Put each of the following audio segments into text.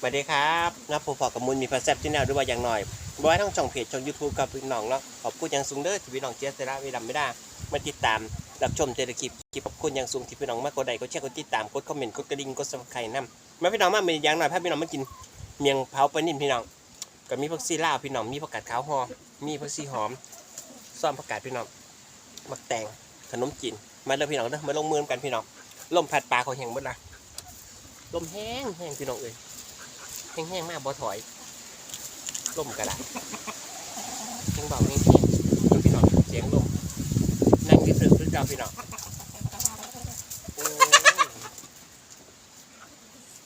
สวัสดีครับนะผมพอกับมุลมีพาแซบที่แนวด้วยว่าอย่างหน่อยบอยทั้งช่องเพจช่องยูทูบกับพี่น้องเนาะขอบคุณอย่างสูงเด้อที่พี่น้องเจสเซราวิดัมไม่ได้มาติดตามรับชมเจตคลิปคลิปขอบคุณอย่างสูงที่พี่น้องมากกดไลค์กดแชร์กดติดตามกดคอมเมนต์กดกระดิ่งกดซับสไครต์นำมาพี่น้องมาเป็นอย่างหน่อยพาพี่น้องมากินเมียงเผาปลานิ่มพี่น้องก็มีผักซีลาวพี่น้องมีผักกาดขาวหอมมีผักซีหอมซ้อมผักกาดพี่น้องมักแตงขนมจีนมาเลยพี่น้องเด้อมาลงมือกันพี่น้องลมพัดปลาเขาแห้งหมดละลมแห้งแห้งพี่น้องเอ้ย แห้งๆมากบ่ถอยลมกระดาษแห้งเบาแห้งๆพี่น้องเสียงลมนั่งที่สึกหรือเจ้าพี่น้องโอ้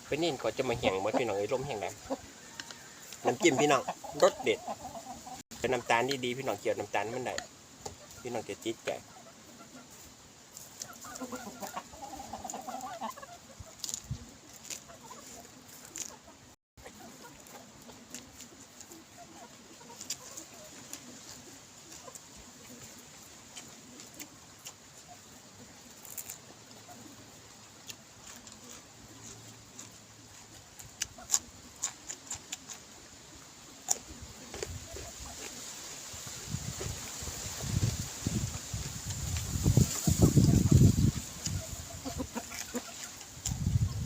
เป็นนี่ก็จะมาแห้งเหมือนพี่น้องไอ้ลมแห้งแรงน้ำจิ้มพี่น้องรสเด็ดเป็นน้ำตาลดีๆพี่น้องเกี่ยวน้ำตาลมันได้พี่น้องจะจิตใจ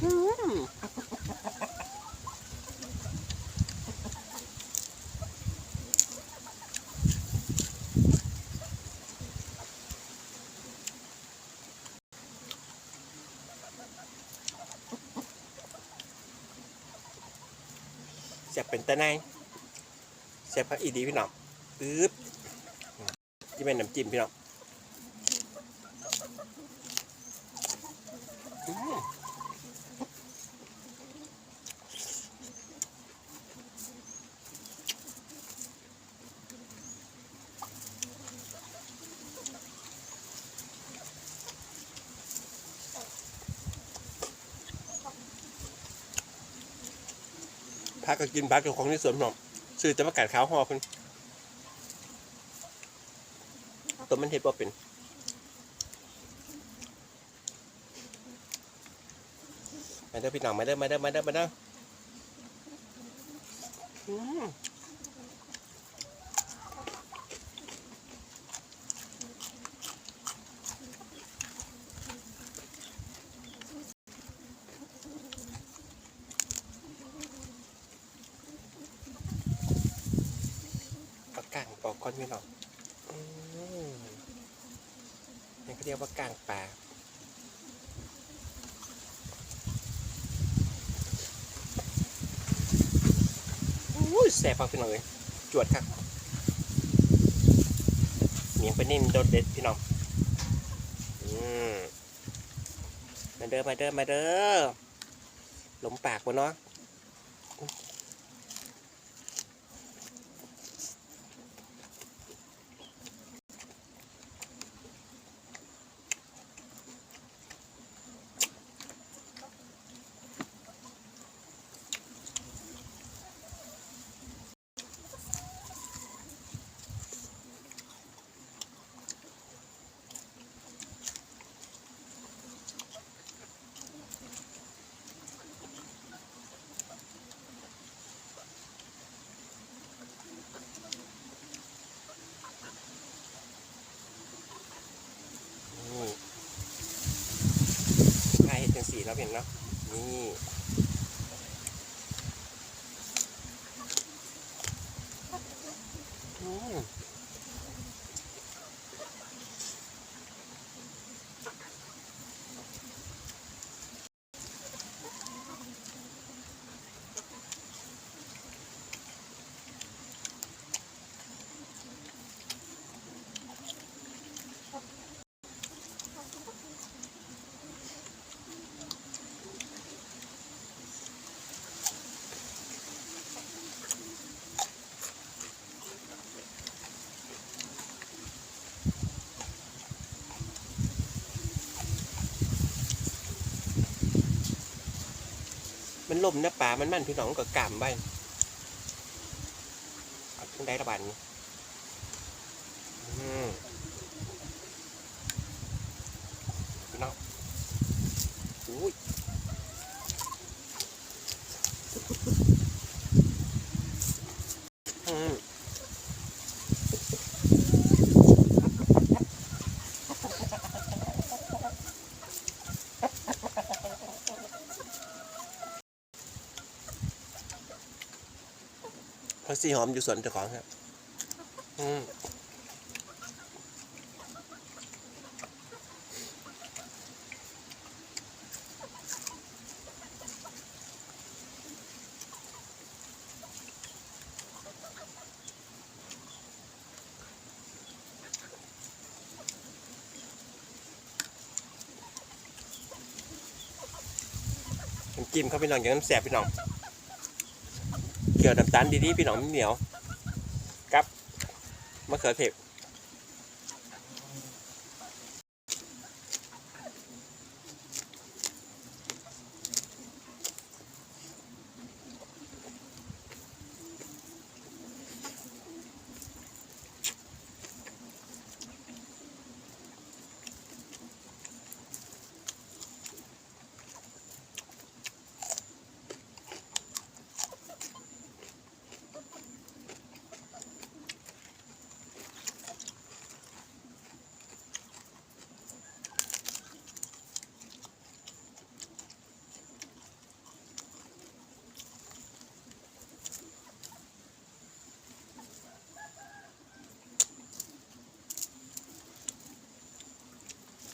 อืมเสียบเป็นตะไนเสียบพักอีดีพี่น้องอึ๊บที่เป็นน้ำจิ้มพี่น้อง พักก็กินพักกับของที่สวนหนอมซื้อจะประกาศขาวหอเพิ่นตัวมันเห็ดบ่เป็นมาเด้อพี่น้องมาเด้อมาเด้อมาเด้อมาเด้ออืมปากกางปอกก้อนพี่น้องอืมนี่ เขาเรียกว่ากางปลาอุ้ยแซ่บมากพี่น้องเลยจวดครับเหนียงเป็นนิ่มโดดเด็ดพี่น้องอืมมาเด้อมาเด้อมาเด้อหลมปากวะเนาะ เห็นจังสีแล้วเห็นเนาะนี่ ลมนะป่ามันมันพี่น้องก็กำไปเอาทั้งได้ระบาดนี้อืมพี่น้องอุ้ย ผั กชีหอมอยู่สวนเจ้าของครับ อืมน้ำจิ้มเขาพี่น้องอย่างน้ำแสบพี่น้อง เกี่ยวน้ำตาลดีๆพี่น้องเหนียวกับมะเขือเทศ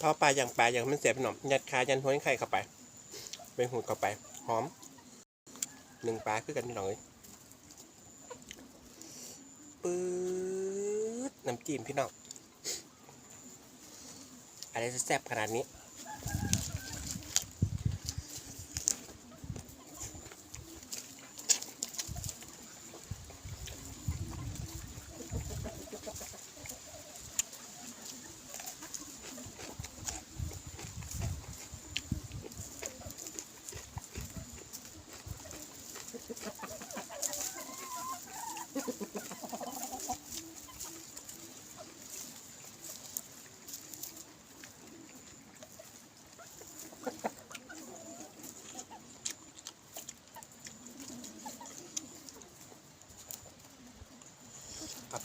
พอปลาอย่างปลาอย่างมันเสียบหน้อมยัดคายันหัวไข่เข้าไปเป็นหูเข้าไปหอมหนึ่งปลาคือกันพี่น้องเลยปื๊ดน้ำจิ้มพี่น้องอะไรจะแซ่บขนาดนี้ เอา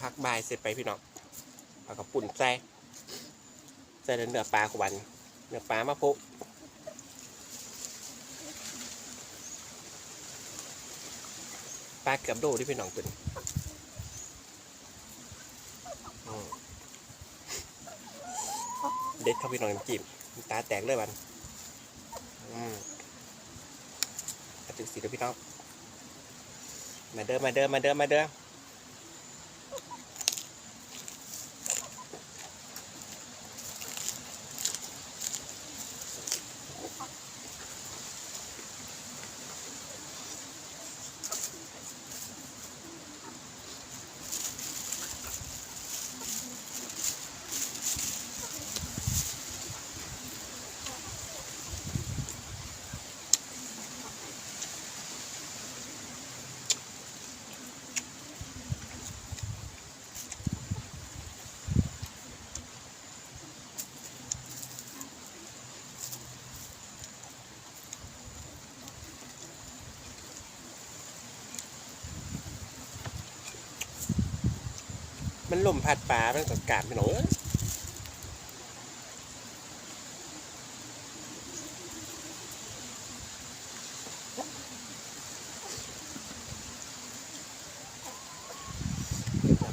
พักบายเสร็จไปพี่น้องเอากับปุ่นใส่ใส่เนื้อปลาขวันเนื้อปลามาพุปลาเกือบโดที่พี่น้องเป็น เด็ดเข้าไปหน่อยมันจีบตาแตกเลยวันอืมอาถึงสีแล้วพี่น้องมาเด้อมาเด้อมาเด้อมาเด้อ มันลมพัดปลามันก็กาดไปหน่อย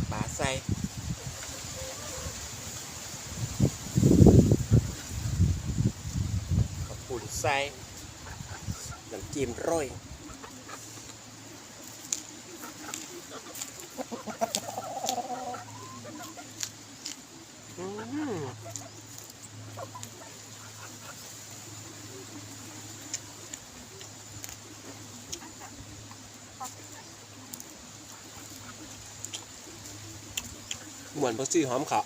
เปลาใส่ขอบคุณใส่น้ำจิ้มโร่อย เหมือนพักชีหอมขาว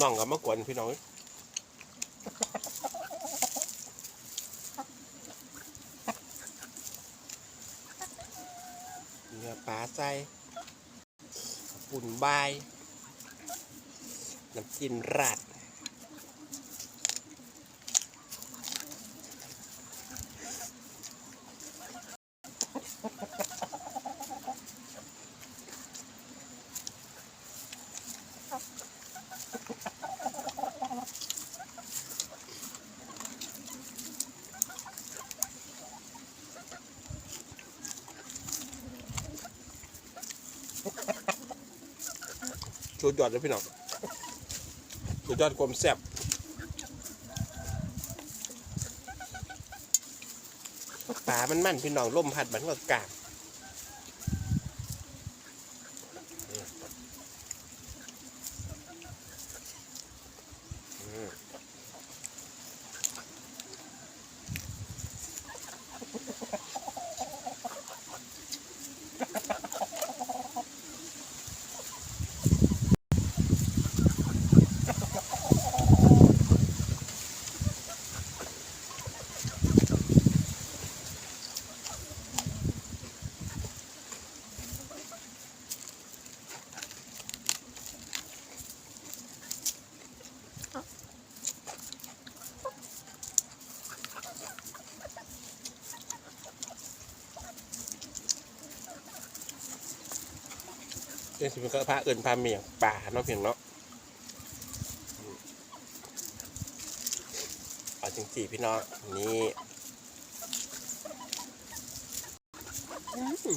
น้องกับมะกวนพี่น้องเนื้อปลาใส่ปุ่นใบน้ำจิ้มราด สุดยอดเลยพี่น้องสุดยอดความแซ่บปลามันมั่นพี่น้องล่มพัดมันก็กลาบ เรื่องที่มันก็พาเอินพาเมียงป่าเนาะเพียงเนาะเอาจริงสี่พี่น้องนี่อืม พี่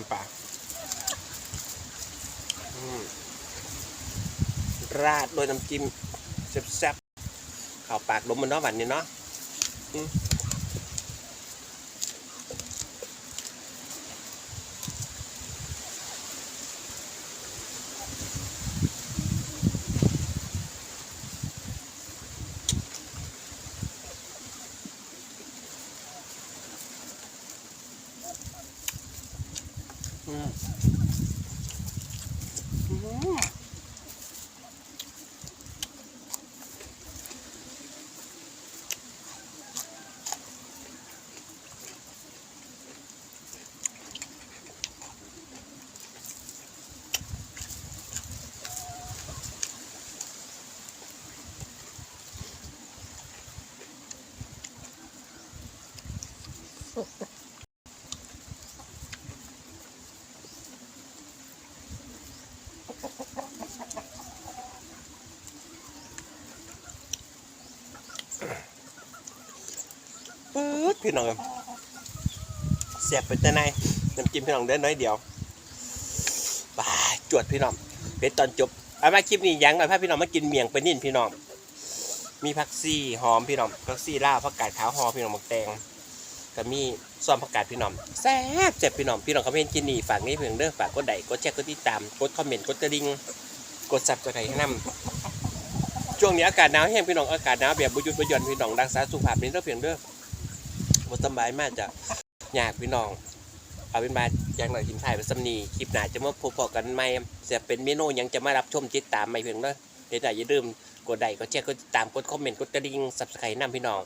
อมปากราดโดยน้ำจิ้มแซ่บๆข่าวปากลมมันเนาะหวานนี่เนาะ พี่น้องเสียบไปแต่ในน้ำจิ้มพี่น้องได้น้อยเดียวบาจวดพี่น้องเพชรตอนจบเอามาคลิปนี้ยังหน่อยพาพี่น้องมากินเมี่ยงไปนิ่นพี่น้อง มีผักซี่หอมพี่น้องผักซี่ล่าผักกาดขาวหอมพี่น้องหมกแตงก็มีซ้อมผักกาดพี่น้องแซ่บแซ่บพี่น้องพี่น้องคอมเมนต์กินนี่ฝากนี้เพียงเด้อฝากกดไลค์กดแชร์กดติดตามกดคอมเมนต์กดกระดิ่งกดซับสไครต์ให้นำ ช่วงนี้อากาศหนาวแห้งพี่น้องอากาศหนาวแบบบุยุดบุยนพี่น้องรักษาสุขภาพนี้เด้อเพียงเด้อบ่สบายมากจ้ะอยากพี่น้อง เอาเป็นมาอย่างหน่อยทีมไทยไปสำนีคลิปหน้าจะมาพบกันใหม่เสียเป็นเมนูยังจะมารับชมติดตามไม่เพียงเด้อเดี๋ยวอย่าลืมกดไลค์กดแชร์กดติดตามกดคอมเมนต์กดกระดิ่ง Subscribe นำพี่น้อง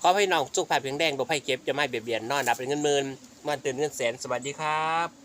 ขอให้พี่น้องสุขภาพแข็งแรงบ่ไผเก็บจะไม่เบียดเบียนนอนรับเป็นเงินหมื่นมาเตือนเงินแสนสวัสดีครับ